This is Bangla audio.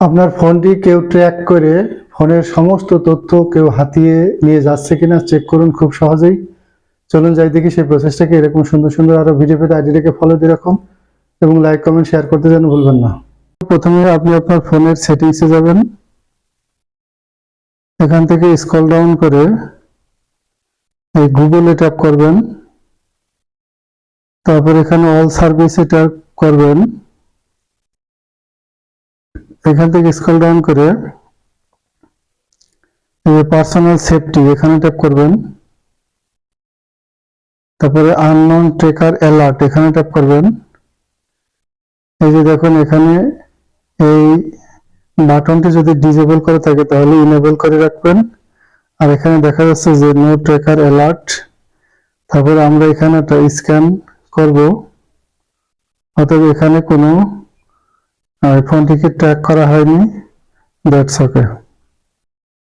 আপনার ফোনটি কেউ ট্র্যাক করে ফোনের সমস্ত তথ্য কেউ হাতিয়ে নিয়ে যাচ্ছে কিনা চেক করুন খুব সহজেই। চলুন যাই দেখি সেই প্রসেসটাকে এরকম সুন্দর সুন্দর আরও ভিডিও পেতে আইডিটাকে ফলো দিয়ে রাখুন এবং লাইক কমেন্ট শেয়ার করতে যেন ভুলবেন না। প্রথমে আপনি আপনার ফোনের সেটিংসে যাবেন। এখান থেকে স্ক্রল ডাউন করে এই গুগলে ট্যাপ করবেন। তারপর এখানে অল সার্ভিসে ট্যাপ করবেন। এখান থেকে স্ক্রল ডাউন করে পার্সোনাল সেফটি এখানে ট্যাপ করবেন। তারপরে আননোন ট্রেকার অ্যালার্ট এখানে ট্যাপ করবেন। এই যে দেখুন, এখানে এই বাটনটি যদি ডিজেবল করে থাকে, তাহলে ইনেবল করে রাখবেন। আর এখানে দেখা যাচ্ছে যে নো ট্রেকার অ্যালার্ট তারপরে আমরা এখানে একটা স্ক্যান করব। অতএব এখানে কোনো ফোনটিকে ট্র্যাক করা হয়নি দ্যাটস ওকে